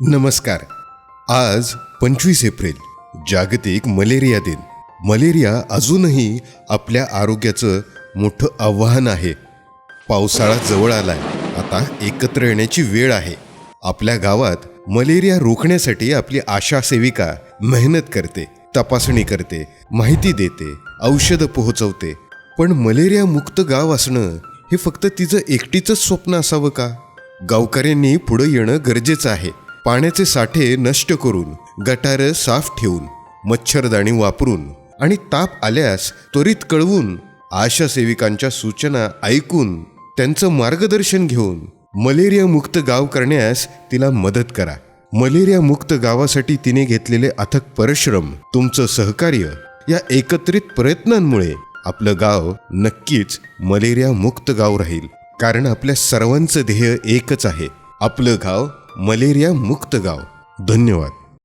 नमस्कार. आज पंचवीस एप्रिल जागतिक मलेरिया दिन. मलेरिया अजूनही आपल्या आरोग्याचं मोठं आव्हान आहे. पावसाळा जवळ आलाय आता एकत्र येण्याची वेळ आहे. आपल्या गावात मलेरिया रोखण्यासाठी आपली आशा सेविका मेहनत करते तपासणी करते माहिती देते औषधं पोहोचवते. पण मलेरिया मुक्त गाव असणं हे फक्त तिचं एकटीचंच स्वप्न असावं का? गावकऱ्यांनी पुढे येणं गरजेचं आहे. पाण्याचे साठे नष्ट करून गटारं साफ ठेवून मच्छरदाणी वापरून आणि ताप आल्यास त्वरित कळवून आशा सेविकांच्या सूचना ऐकून त्यांचं मार्गदर्शन घेऊन मलेरिया मुक्त गाव करण्यास तिला मदत करा. मलेरिया मुक्त गावासाठी तिने घेतलेले अथक परिश्रम तुमचं सहकार्य या एकत्रित प्रयत्नांमुळे आपलं गाव नक्कीच मलेरिया मुक्त गाव राहील. कारण आपल्या सर्वांचं ध्येय एकच आहे. आपलं गाव मलेरिया मुक्त गाव. धन्यवाद.